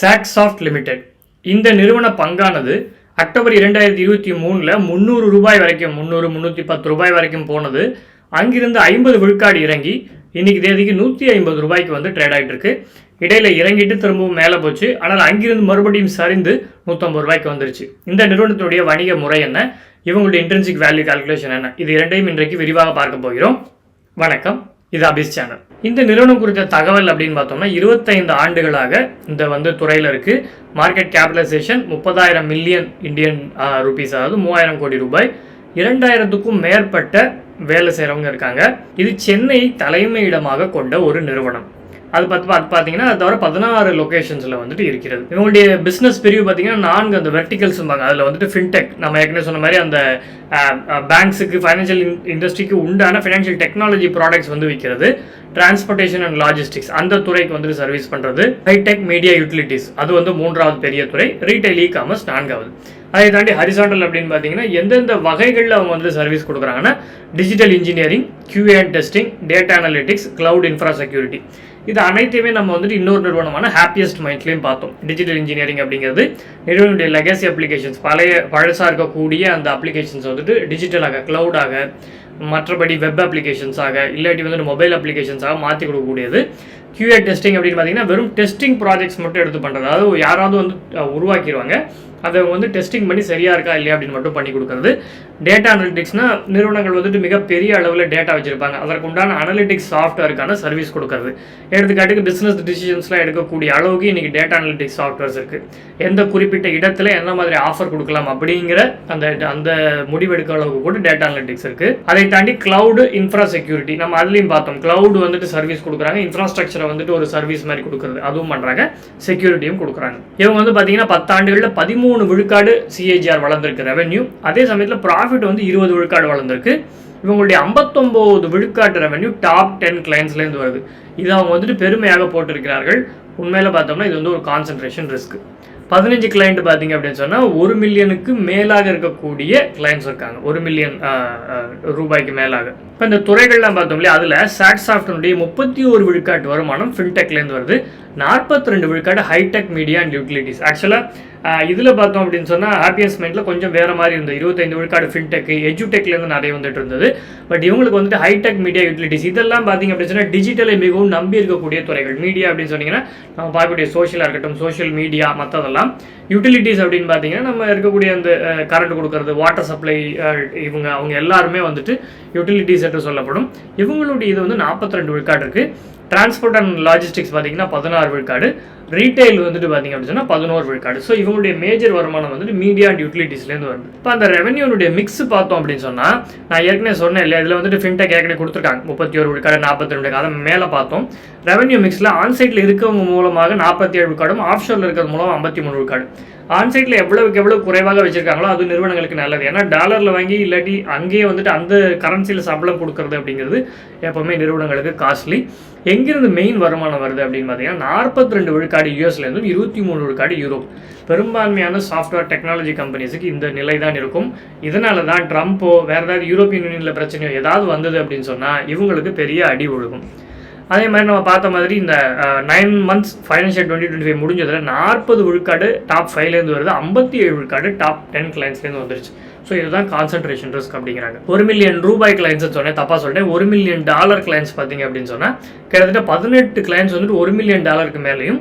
சாக்சாஃப்ட் limited இந்த நிறுவன பங்கானது October இரண்டாயிரத்தி இருபத்தி மூணில் முந்நூறு ரூபாய் வரைக்கும் முந்நூறு முந்நூற்றி பத்து ரூபாய் வரைக்கும் போனது. அங்கிருந்து ஐம்பது விழுக்காடு இறங்கி இன்றைக்கி தேதிக்கு நூற்றி ஐம்பது ரூபாய்க்கு வந்து ட்ரேட் ஆகிட்டு இருக்கு. இடையில இறங்கிட்டு திரும்பவும் மேலே போச்சு. ஆனால் அங்கிருந்து மறுபடியும் சரிந்து நூற்றம்பது ரூபாய்க்கு வந்துருச்சு. இந்த நிறுவனத்தினுடைய வணிக முறை என்ன? இவங்களுடைய இன்ட்ரென்சிக் வேல்யூ கால்குலேஷன் என்ன? இது இரண்டையும் இன்றைக்கு விரிவாக பார்க்க போகிறோம். வணக்கம். இது அபிஸ் சேனல் இந்த நிறுவனம் குறித்த தகவல் அப்படின்னு பார்த்தோம்னா இருபத்தைந்து ஆண்டுகளாக இந்த வந்து துறையில் இருக்குது மார்க்கெட் கேபிட்டலைசேஷன் முப்பதாயிரம் மில்லியன் இந்தியன் ருபீஸ் அதாவது மூவாயிரம் கோடி ரூபாய். இரண்டாயிரத்துக்கும் மேற்பட்ட வேலை செய்கிறவங்க இருக்காங்க. இது சென்னை தலைமையிடமாக கொண்ட ஒரு நிறுவனம். அது பார்த்து பார்த்து பார்த்தீங்கன்னா அது தவிர பதினாறு லொக்கேஷன்ஸில் வந்துட்டு இருக்கிறது. இவங்களுடைய பிஸ்னஸ் பிரிவு பார்த்தீங்கன்னா நான்கு அந்த வெர்டிகல்ஸ்பாங்க அதில் வந்துட்டு ஃபின்டெக் நம்ம ஏற்கனவே சொன்ன மாதிரி அந்த பேங்க்ஸுக்கு ஃபைனான்ஷியல் இண்டஸ்ட்ரிக்கு உண்டான ஃபினான்ஷியல் டெக்னாலஜி ப்ராடக்ட்ஸ் வந்து விற்கிறது டிரான்ஸ்போர்ட்டேஷன் அண்ட் லாஜிஸ்டிக்ஸ் அந்த துறைக்கு வந்துட்டு சர்வீஸ் பண்ணுறது ஹைடெக் மீடியா யூட்டிலிட்டிஸ் அது வந்து மூன்றாவது பெரிய துறை. ரீட்டைல் இ காமர்ஸ் நான்காவது. அதை தாண்டி ஹரிசாண்டல் அப்படின்னு பார்த்தீங்கன்னா எந்தெந்த வகைகளில் அவங்க வந்து சர்வீஸ் கொடுக்குறாங்கன்னா digital engineering QA and testing data analytics cloud infra security இது அனைத்தையுமே நம்ம வந்துட்டு இன்னொரு நிறுவனமான ஹாப்பியஸ்ட் மைண்ட்லையும் பார்த்தோம். டிஜிட்டல் இன்ஜினியரிங் அப்படிங்கிறது நிறுவனுடைய லெகசி அப்ளிகேஷன்ஸ் பழைய பழசாக இருக்கக்கூடிய அந்த அப்ளிகேஷன்ஸ் வந்துட்டு டிஜிட்டலாக க்ளவுடாக மற்றபடி வெப் அப்ளிகேஷன்ஸாக இல்லாட்டி வந்துட்டு மொபைல் அப்ளிகேஷன்ஸாக மாற்றி கொடுக்கக்கூடியது. கியூஏ டெஸ்டிங் அப்படின்னு பார்த்தீங்கன்னா வெறும் டெஸ்டிங் ப்ராஜெக்ட்ஸ் மட்டும் எடுத்து பண்ணுறது அதாவது யாராவது வந்து உருவாக்கிடுவாங்க அதை வந்து டெஸ்டிங் பண்ணி சரியா இருக்கா இல்லையா அப்படின்னு மட்டும் பண்ணி கொடுக்கறது. டேட்டா அனலிட்டிக்ஸ்னா நிறுவனங்கள் வந்துட்டு மிகப்பெரிய அளவில் டேட்டா வச்சிருப்பாங்க. அதற்கு உண்டான அனலிட்டிக்ஸ் சாஃப்ட்வேருக்கான சர்வீஸ் கொடுக்கறது. எடுத்துக்காட்டுக்கு பிஸ்னஸ் டிசிஷன்ஸ்லாம் எடுக்கக்கூடிய அளவுக்கு இன்றைக்கி டேட்டா அனலிட்டிக்ஸ் சாஃப்ட்வேர்ஸ் இருக்குது எந்த குறிப்பிட்ட இடத்துல என்ன மாதிரி ஆஃபர் கொடுக்கலாம் அப்படிங்கிற அந்த அந்த முடிவெடுக்க அளவுக்கு கூட டேட்டா அனலிட்டிக்ஸ் இருக்குது அதை தாண்டி கிளவுடு இன்ஃப்ரா செக்யூரிட்டி நம்ம அதுலேயும் பார்த்தோம். கிளவுட் வந்துட்டு சர்வீஸ் கொடுக்குறாங்க. இன்ஃப்ராஸ்ட்ரக்சரை வந்துட்டு ஒரு சர்வீஸ் மாதிரி கொடுக்குறது. அதுவும் பண்ணுறாங்க செக்யூரிட்டியும் கொடுக்குறாங்க. இவங்க வந்து பார்த்தீங்கன்னா பத்தாண்டுகளில் பதிமூணு விழுக்காடு சிஏஜிஆர் வளர்ந்துருக்கு ரெவென்யூ அதே சமயத்தில் ப்ராஃபிட் வந்து இருபது விழுக்காடு வளர்ந்துருக்கு. இவங்களுடைய ஐம்பத்தொம்போது விழுக்காட்டு ரெவென்யூ டாப் டென் கிளைண்ட்ஸ்லேருந்து வருது. இது அவங்க வந்துட்டு பெருமையாக போட்டிருக்கிறார்கள். உண்மையில் பார்த்தோம்னா இது வந்து ஒரு கான்சன்ட்ரேஷன் ரிஸ்க் பதினஞ்சு கிளைண்ட் பார்த்தீங்க அப்படின்னு சொன்னால் ஒரு மில்லியனுக்கு மேலாக இருக்கக்கூடிய கிளைண்ட்ஸ் இருக்காங்க. ஒரு மில்லியன் ரூபாய்க்கு மேலாக. இப்போ இந்த துறைகள்லாம் பார்த்தோம் இல்லையா அதில் சாட்சாஃப்டனுடைய முப்பத்தி ஒரு விழுக்காட்டு வருமானம் ஃபின்டெக்லேருந்து வருது. நாற்பத்தி ரெண்டு விழுக்காடு ஹைடெக் மீடியா அண்ட் யூட்டிலிட்டிஸ் ஆக்சுவலாக இதில் பார்த்தோம் அப்படின்னு சொன்னால் ஹாப்பியஸ்மெண்ட்டில் கொஞ்சம் வேறு மாதிரி இருந்தது. இருபத்தைந்து விழுக்காடு ஃபின்டெக் எஜுடெக்லேருந்து நிறைய வந்துட்டு இருந்தது. பட் இவங்களுக்கு வந்துட்டு ஹைடெக் மீடியா யூட்டிலிட்டிஸ் இதெல்லாம் பார்த்தீங்க அப்படின்னு சொன்னால் டிஜிட்டலை மிகவும் நம்பி இருக்கக்கூடிய துறைகள். மீடியா அப்படின்னு சொன்னீங்கன்னா நம்ம பார்க்கக்கூடிய சோஷியலாக இருக்கட்டும் சோஷியல் மீடியா மற்றதெல்லாம் யூட்டிலிட்டிஸ் அப்படின்னு பார்த்தீங்கன்னா நம்ம இருக்கக்கூடிய அந்த கரண்ட் கொடுக்கறது வாட்டர் சப்ளை இவங்க அவங்க எல்லாருமே வந்துட்டு யூட்டிலிட்டிஸ் என்று சொல்லப்படும். இவங்களுடைய இது வந்து நாற்பத்தி ரெண்டு விழுக்காடு இருக்குது டிரான்ஸ்போர்ட் அண்ட் லாஜிஸ்டிக்ஸ் பார்த்தீங்கன்னா பதினாறு விழுக்காடு. ரீட்டைல் வந்துட்டு பார்த்தீங்க அப்படின்னு சொன்னால் பதினோரு விழுக்காடு. ஸோ இவங்களுடைய மேஜர் வருமானம் வந்துட்டு மீடியா அண்ட் யூட்டிலிட்டிஸ்லேருந்து வருது. இப்போ அந்த ரெவன்யூனுடைய மிக்ஸ் பார்த்தோம் அப்படின்னு சொன்னால் நான் ஏற்கனவே சொன்னேன் இல்லையா இதில் வந்துட்டு ஃபின்டெக் ஏற்கனவே கொடுத்துருக்காங்க. முப்பத்தி ஒரு விழுக்காடு நாற்பத்தி ரெண்டு அதை மேலே பார்த்தோம். ரெவன்யூ மிக்ஸில் ஆன்சைட்டில் இருக்கவங்க மூலமாக நாற்பத்தி ஏழு விழுக்காடும் ஆஃப்ஷோரில் இருக்கிறது மூலம் ஐம்பத்தி மூணு விழுக்காடு ஆன்சைட்டில் எவ்வளவுக்கு எவ்வளவு குறைவாக வச்சிருக்காங்களோ அது நிறுவனங்களுக்கு நல்லது. ஏன்னா டாலரில் வாங்கி இல்லாட்டி அங்கேயே வந்துட்டு அந்த கரன்சியில் சம்பளம் கொடுக்குறது அப்படிங்கிறது எப்போவுமே நிறுவனங்களுக்கு காஸ்ட்லி எங்கேருந்து மெயின் வருமானம் வருது அப்படின்னு பார்த்தீங்கன்னா நாற்பத்தி ரெண்டு விழுக்காடு யூஎஸ்லேருந்தும் இருபத்தி மூணு விழுக்காடு யூரோப். பெரும்பான்மையான சாஃப்ட்வேர் டெக்னாலஜி கம்பெனிஸுக்கு இந்த நிலை தான் இருக்கும். இதனால தான் ட்ரம்ப்போ வேறு ஏதாவது யூரோப்பியன் யூனியனில் பிரச்சனையோ ஏதாவது வந்தது அப்படின்னு சொன்னால் இவங்களுக்கு பெரிய அடி ஒழுகும். அதே மாதிரி நம்ம பார்த்த மாதிரி இந்த nine months financial twenty twenty five முடிஞ்சதில் நாற்பது விழுக்காடு டாப் ஃபைவ்லேருந்து வருது. ஐம்பத்தி ஏழு விழுக்காடு டாப் டென் கிளைண்ட்ஸ்லேருந்து வந்துருச்சு. ஸோ இதுதான் கான்சன்ட்ரேஷன் ரிஸ்க் அப்படிங்கிறாங்க. ஒரு மில்லியன் ரூபாய் கிளைண்ட்ஸ் சொன்னேன் தப்பாக சொல்லிட்டேன். ஒரு மில்லியன் டாலர் கிளைண்ட்ஸ் பார்த்தீங்க அப்படின்னு சொன்னால் கிட்டத்தட்ட பதினெட்டு கிளைண்ட்ஸ் வந்துட்டு ஒரு மில்லியன் டாலருக்கு மேலேயும்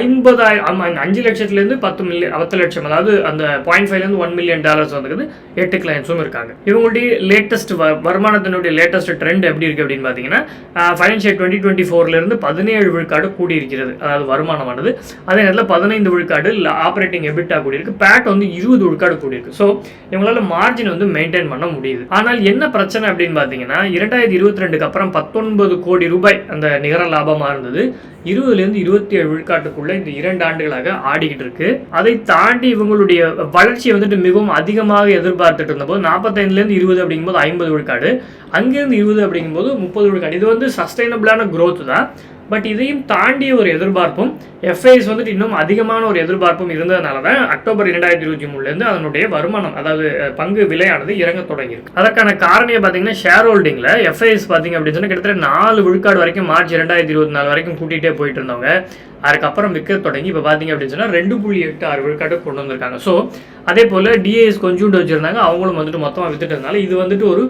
ஐம்பதாயிரம் அஞ்சு லட்சத்துலேருந்து பத்து மில்லியன் பத்து லட்சம் அதாவது அந்த பாயிண்ட் ஃபைவ்லேருந்து ஒன் மில்லியன் டாலர்ஸ் வந்துருக்குது எட்டு கிளைண்ட்ஸும் இருக்காங்க. இவங்களுடைய லேட்டஸ்ட் வருமானத்தினுடைய லேட்டஸ்ட் ட்ரெண்ட் எப்படி இருக்குது அப்படின்னு பார்த்தீங்கன்னா ஃபைனான்ஷியல் டுவெண்ட்டி டுவெண்ட்டி ஃபோர்லேருந்து பதினேழு விழுக்காடு கூடியிருக்கிறது. அதாவது வருமானமானது. அதே நேரத்தில் பதினைந்து விழுக்காடு ஆப்ரேட்டிங் எபிட்டா கூடியிருக்கு. பேட் வந்து இருபது விழுக்காடு கூடி இருக்கு ஸோ இவங்களால மார்ஜின் வந்து மெயின்டைன் பண்ண முடியுது. ஆனால் என்ன பிரச்சனை அப்படின்னு பார்த்தீங்கன்னா இரண்டாயிரத்தி இருபத்தி ரெண்டுக்கு அப்புறம் பத்தொன்பது கோடி ரூபாய் அந்த நிகர லாபமாக இருந்தது. இருபதுலேருந்து இருபத்தி ஏழு விழுக்காட்டுக்குள்ள இந்த இரண்டு ஆண்டுகளாக ஆடிக்கிட்டு இருக்கு. அதை தாண்டி இவங்களுடைய வளர்ச்சியை வந்துட்டு மிகவும் அதிகமாக எதிர்பார்த்துட்டு இருந்தபோது நாற்பத்தைந்துலேருந்து இருபது அப்படிங்கும்போது ஐம்பது விழுக்காடு. அங்கேருந்து இருபது அப்படிங்கும்போது முப்பது விழுக்காடு இது வந்து சஸ்டைனபிளான growth தான். பட் இதையும் தாண்டிய ஒரு எதிர்பார்ப்பும் எஃப்ஐஎஸ் வந்துட்டு இன்னும் அதிகமான ஒரு எதிர்பார்ப்பும் இருந்ததுனால தான் அக்டோபர் இரண்டாயிரத்தி இருபத்தி மூணுலேருந்து அதனுடைய வருமானம் அதாவது பங்கு விலையானது இறங்க தொடங்கியிருக்கு. அதற்கான காரணியை பார்த்தீங்கன்னா ஷேர் ஹோல்டிங்கில் எஃப்ஐஎஸ் பார்த்தீங்க அப்படின்னு சொன்னால் கிட்டத்தட்ட நாலு விழுக்காடு வரைக்கும் மார்ச் இரண்டாயிரத்தி இருபத்தி நாலு வரைக்கும் கூட்டிகிட்டே போயிட்டு இருந்தவங்க. அதுக்கப்புறம் விற்க தொடங்கி இப்போ பார்த்தீங்க அப்படின்னு சொன்னால் ரெண்டு புள்ளி எட்டு ஆறு விழுக்காடு கொண்டு வந்திருக்காங்க. ஸோ அதே போல் டிஏஎஸ் கொஞ்சோண்டு வச்சுருந்தாங்க. அவங்களும் வந்துட்டு மொத்தமாக வித்துட்டதுனால இது வந்துட்டு ஒரு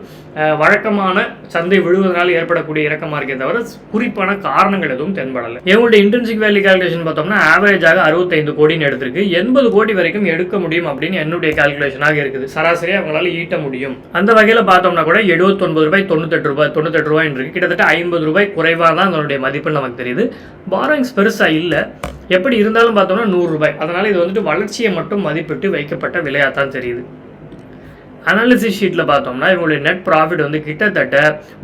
வழக்கமான சந்தை விழுவதனால ஏற்படக்கூடிய இறக்கமாக இருக்கே தவிர குறிப்பான காரணங்கள் எதுவும் தென்படலை. இவங்களுடைய இன்டர்ன்ஷிப் வேல்யூ கால்குலேஷன் பார்த்தோம்னா ஆவரேஜாக அறுபத்தைந்து கோடின்னு எடுத்திருக்கு. எண்பது கோடி வரைக்கும் எடுக்க முடியும் அப்படின்னு என்னுடைய கால்குலேஷனாக இருக்குது. சராசரியாக அவங்களால ஈட்ட முடியும். அந்த வகையில் பார்த்தோம்னா கூட எழுபத்தொன்பது ரூபாய் தொண்ணூத்தெட்டு ரூபாய் தொண்ணூத்தெட்டு ரூபாய் இருக்கு. கிட்டத்தட்ட ஐம்பது ரூபாய் குறைவாக தான் அதனுடைய மதிப்புன்னு நமக்கு தெரியுது. பாரோயிங்ஸ் பெருசாக இல்லை. எப்படி இருந்தாலும் பார்த்தோம்னா நூறு ரூபாய். அதனால இது வந்துட்டு வளர்ச்சியை மட்டும் மதிப்பிட்டு வைக்கப்பட்ட விலையாக தான் தெரியுது. அனாலிசிஸ் ஷீட்டில் பார்த்தோம்னா இவங்களுடைய நெட் ப்ராஃபிட் வந்து கிட்டத்தட்ட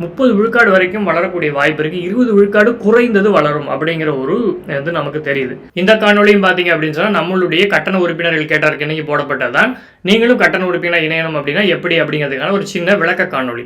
முப்பது விழுக்காடு வரைக்கும் வளரக்கூடிய வாய்ப்பு இருக்கு. இருபது விழுக்காடு குறைந்தது வளரும் அப்படிங்கிற ஒரு இது நமக்கு தெரியுது. இந்த காணொலியும் பார்த்தீங்க அப்படின்னு சொன்னால் நம்மளுடைய கட்டண உறுப்பினர்கள் கேட்டாருக்கு இன்னைக்கு போடப்பட்டதான் நீங்களும் கட்டண உறுப்பினர் இணையணும் அப்படின்னா எப்படி அப்படிங்கிறதுக்கான ஒரு சின்ன விளக்க காணொளி.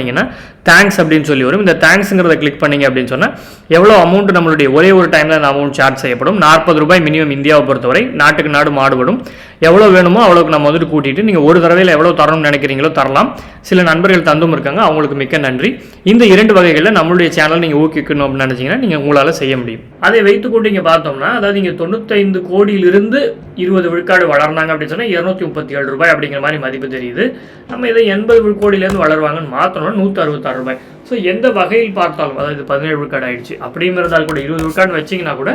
பண்ணிங்கன்னா தேங்க்ஸ் அப்படின்னு சொல்லி வரும். இந்த தேங்க்ஸுங்கிறத கிளிக் பண்ணிங்க அப்படின்னு சொன்னால் எவ்வளோ அமௌண்ட் நம்மளுடைய ஒரே ஒரு டைமில் அந்த அமௌண்ட் சார்ஜ் செய்யப்படும்? நாற்பது ரூபாய் மினிமம் இந்தியாவை பொறுத்தவரை நாட்டுக்கு நாடு மாடுபடும் எவ்வளோ வேணுமோ அவ்வளோக்கு நம்ம வந்துட்டு கூட்டிட்டு நீங்கள் ஒரு தடவையில் எவ்வளோ தரணும்னு நினைக்கிறீங்களோ தரலாம். சில நண்பர்கள் தந்தும் இருக்காங்க அவங்களுக்கு மிக்க நன்றி. இந்த இரண்டு வகைகளில் நம்மளுடைய சேனல் நீங்கள் ஊக்குவிக்கணும் அப்படின்னு நினச்சிங்கன்னா நீங்கள் உங்களால் செய்ய முடியும். அதை வைத்துக்கொண்டு இங்கே பார்த்தோம்னா அதாவது இங்கே தொண்ணூத்தைந்து கோடியிலிருந்து இருபது விழுக்காடு வளர்ந்தாங்க அப்படின்னு சொன்னால் இரநூத்தி முப்பத்தி ஏழு ரூபாய் அப்படிங்கிற மாதிரி மதிப்பு தெரியுது. நம்ம இதை எண்பது கோடியிலேருந்து வளருவாங்கன்னு மாற்றணும்னா நூற்றி அறுபத்தாறு ரூபாய். ஸோ எந்த வகையில் பார்த்தாலும் அதாவது பதினேழு விழுக்காடு ஆயிடுச்சு. அப்படியும் இருந்தால் கூட இருபது விழுக்காடு வச்சிங்கன்னா கூட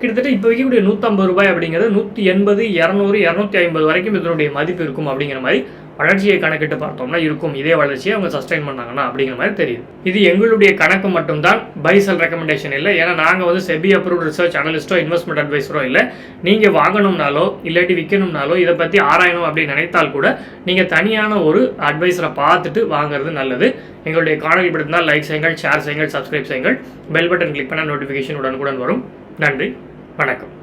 கிட்டத்தட்ட இப்போ வைக்கக்கூடிய நூற்றம்பது ரூபாய் அப்படிங்கிறது நூற்றி எண்பது இரநூறு இரநூத்தி ஐம்பது வரைக்கும் இதனுடைய மதிப்பு இருக்கும் அப்படிங்கிற மாதிரி வளர்ச்சியை கணக்கிட்டு பார்த்தோம்னா இருக்கும். இதே வளர்ச்சியை அவங்க சஸ்டைன் பண்ணாங்கன்னா அப்படிங்கிற மாதிரி தெரியுது. இது எங்களுடைய கணக்கு மட்டும்தான். பைசல் ரெக்கமெண்டேஷன் இல்லை. ஏன்னா நாங்கள் வந்து செபி அப்ரூவ் ரிசர்ச் அனலிஸ்டோ இன்வெஸ்ட்மெண்ட் அட்வைஸரோ இல்லை. நீங்கள் வாங்கணும்னாலோ இல்லாட்டி விற்கணும்னாலோ இதை பற்றி ஆராயணும் அப்படின்னு நினைத்தால் கூட நீங்கள் தனியான ஒரு அட்வைஸரை பார்த்துட்டு வாங்குறது நல்லது. எங்களுடைய காணொலி பிடித்திருந்தால் லைக் செய்யுங்கள் ஷேர் செய்யுங்கள் சப்ஸ்கிரைப் செய்யுங்கள். பெல் பட்டன் கிளிக் பண்ணால் நோட்டிஃபிகேஷன் உடனுக்குடன் வரும். நன்றி. வணக்கம்.